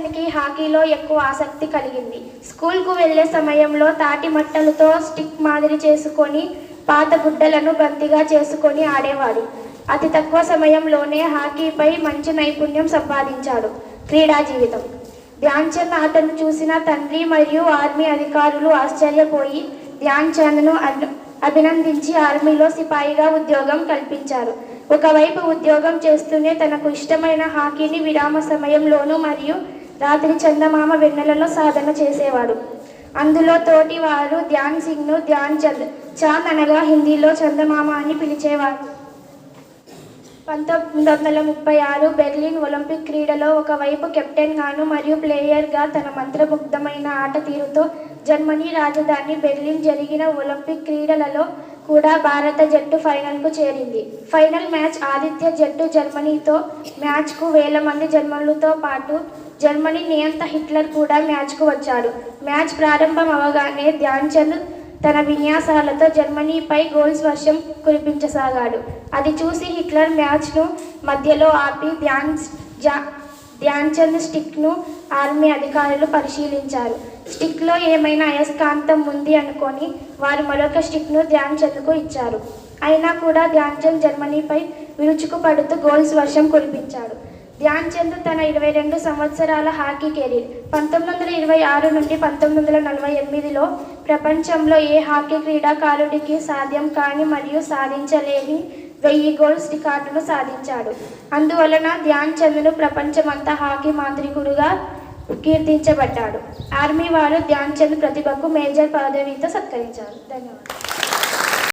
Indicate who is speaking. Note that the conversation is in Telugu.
Speaker 1: అతనికి హాకీలో ఎక్కువ ఆసక్తి కలిగింది. స్కూల్కు వెళ్ళే సమయంలో తాటి మట్టలతో స్టిక్ మాదిరి చేసుకొని పాత గుడ్డలను బంతిగా చేసుకొని ఆడేవాడు. అతి తక్కువ సమయంలోనే హాకీపై మంచి నైపుణ్యం సంపాదించాడు క్రీడా జీవితం. ధ్యాన్ చంద్ ఆటను చూసిన తండ్రి మరియు ఆర్మీ అధికారులు ఆశ్చర్యపోయి ధ్యాన్ చంద్ను అభినందించి ఆర్మీలో సిపాయిగా ఉద్యోగం కల్పించారు. ఒకవైపు ఉద్యోగం చేస్తూనే తనకు ఇష్టమైన హాకీని విరామ సమయంలోనూ మరియు రాత్రి చందమామ వెన్నెలలో సాధన చేసేవాడు. అందులో తోటి వారు ధ్యాన్ సింగ్ను ధ్యాన్ చంద్ చాంద్ అనగా హిందీలో చందమామ అని పిలిచేవారు. పంతొమ్మిది వందల ముప్పై ఆరు బెర్లిన్ ఒలింపిక్ క్రీడలో ఒకవైపు కెప్టెన్గాను మరియు ప్లేయర్గా తన మంత్రముగ్ధమైన ఆట తీరుతో జర్మనీ రాజధాని బెర్లిన్ జరిగిన ఒలింపిక్ క్రీడలలో కూడా భారత జట్టు ఫైనల్కు చేరింది. ఫైనల్ మ్యాచ్ ఆదిత్య జట్టు జర్మనీతో మ్యాచ్కు వేల మంది జర్మన్లతో పాటు జర్మనీ నియంత హిట్లర్ కూడా మ్యాచ్కు వచ్చాడు. మ్యాచ్ ప్రారంభం అవగానే ధ్యాన్ చంద్ తన విన్యాసాలతో జర్మనీపై గోల్స్ వర్షం కురిపించసాగాడు. అది చూసి హిట్లర్ మ్యాచ్ను మధ్యలో ఆపి ధ్యాన్ ధ్యాన్చంద్ ధ్యాన్ చంద్ స్టిక్ను ఆర్మీ అధికారులు పరిశీలించారు. స్టిక్లో ఏమైనా అయస్కాంతం ఉంది అనుకొని వారు మరొక స్టిక్ను ధ్యాన్ చంద్కు ఇచ్చారు. అయినా కూడా ధ్యాన్ చంద్ జర్మనీపై విరుచుకుపడుతూ గోల్స్ వర్షం కురిపించాడు. ధ్యాన్ చంద్ తన ఇరవై రెండు సంవత్సరాల హాకీ కెరీర్. పంతొమ్మిది వందల ఇరవై ఆరు నుండి పంతొమ్మిది వందల నలభై ఎనిమిదిలో ప్రపంచంలో ఏ హాకీ క్రీడాకారుడికి సాధ్యం కాని మరియు సాధించలేని వెయ్యి గోల్స్ రికార్డును సాధించాడు. అందువలన ధ్యాన్ చంద్ను ప్రపంచమంతా హాకీ మాంత్రికుడుగా కీర్తించబడ్డాడు. ఆర్మీ వారు ధ్యాన్ చంద్ ప్రతిభకు మేజర్ పదవితో సత్కరించారు. ధన్యవాదాలు.